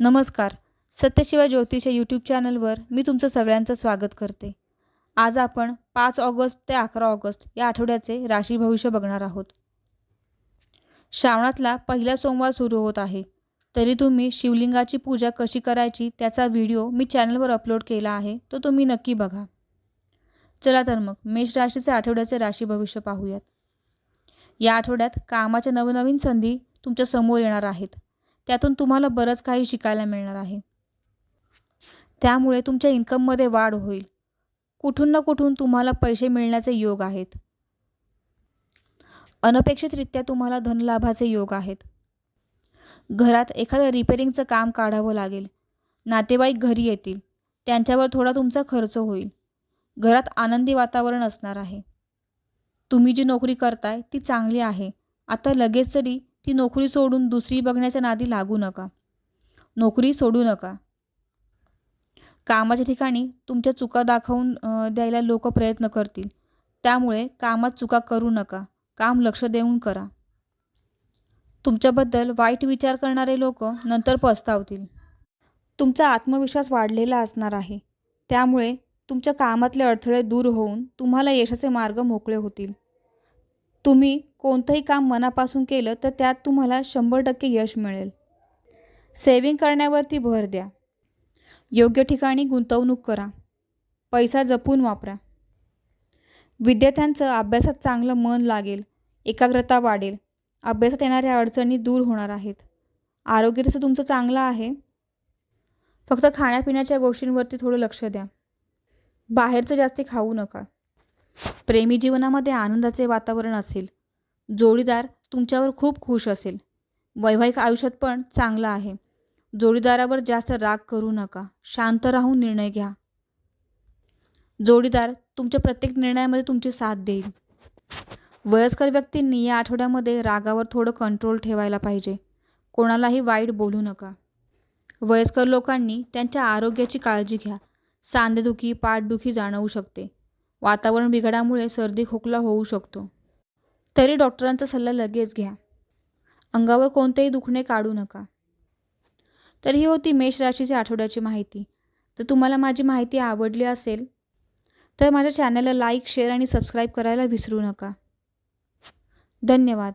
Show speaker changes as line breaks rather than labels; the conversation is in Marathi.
नमस्कार. सत्यशिवा ज्योतिष या यूट्यूब चॅनलवर मी तुमचं सगळ्यांचं स्वागत करते. आज आपण पाच ऑगस्ट ते अकरा ऑगस्ट या आठवड्याचे राशी भविष्य बघणार आहोत. श्रावणातला पहिला सोमवार सुरू होत आहे. तरी तुम्ही शिवलिंगाची पूजा कशी करायची त्याचा व्हिडिओ मी चॅनलवर अपलोड केला आहे तो तुम्ही नक्की बघा. चला तर मग मेष राशीचे आठवड्याचे राशी भविष्य पाहूयात. या आठवड्यात कामाच्या नवनवीन संधी तुमच्यासमोर येणार आहेत. त्यातून तुम्हाला बरंच काही शिकायला मिळणार आहे. त्यामुळे तुमच्या इन्कममध्ये वाढ होईल. कुठून ना कुठून तुम्हाला पैसे मिळण्याचे योग आहेत. अनपेक्षितरित्या तुम्हाला धनलाभाचे योग आहेत. घरात एखादं रिपेरिंगचं काम काढावं लागेल. नातेवाईक घरी येतील. त्यांच्यावर थोडा तुमचा खर्च होईल. घरात आनंदी वातावरण असणार आहे. तुम्ही जी नोकरी करताय ती चांगली आहे. आता लगेच तरी ती नोकरी सोडून दुसरी बघण्याच्या नादी लागू नका. नोकरी सोडू नका. कामाच्या ठिकाणी तुमच्या चुका दाखवून द्यायला लोक प्रयत्न करतील. त्यामुळे कामात चुका करू नका. काम लक्ष देऊन करा. तुमच्याबद्दल वाईट विचार करणारे लोक नंतर पस्तावतील. तुमचा आत्मविश्वास वाढलेला असणार आहे. त्यामुळे तुमच्या कामातले अडथळे दूर होऊन तुम्हाला यशाचे मार्ग मोकळे होतील. तुम्ही कोणतंही काम मनापासून केलं तर त्यात तुम्हाला शंभर टक्के यश मिळेल. सेविंग करण्यावरती भर द्या. योग्य ठिकाणी गुंतवणूक करा. पैसा जपून वापरा. विद्यार्थ्यांचं अभ्यासात चांगलं मन लागेल. एकाग्रता वाढेल. अभ्यासात येणाऱ्या अडचणी दूर होणार आहेत. आरोग्य तसं तुमचं चांगलं आहे. फक्त खाण्यापिण्याच्या गोष्टींवरती थोडं लक्ष द्या. बाहेरचं जास्ती खाऊ नका. प्रेमी जीवनामध्ये आनंदाचे वातावरण असेल. जोडीदार तुमच्यावर खूप खुश असेल. वैवाहिक आयुष्यात पण चांगलं आहे. जोडीदारावर जास्त राग करू नका. शांत राहून निर्णय घ्या. जोडीदार तुमच्या प्रत्येक निर्णयामध्ये तुमची साथ देईल. वयस्कर व्यक्तींनी या आठवड्यामध्ये रागावर थोडं कंट्रोल ठेवायला पाहिजे. कोणालाही वाईट बोलू नका. वयस्कर लोकांनी त्यांच्या आरोग्याची काळजी घ्या. सांधेदुखी पाठदुखी जाणवू शकते. वातावरण बिघडामुळे सर्दी खोकला होऊ शकतो. तरी डॉक्टरांचा सल्ला लगेच घ्या. अंगावर कोणतेही दुखणे काढू नका. तर ही होती मेष राशीची आठवड्याची माहिती. जर तुम्हाला माझी माहिती आवडली असेल तर माझ्या चॅनलला लाईक शेअर आणि सबस्क्राईब करायला विसरू नका. धन्यवाद.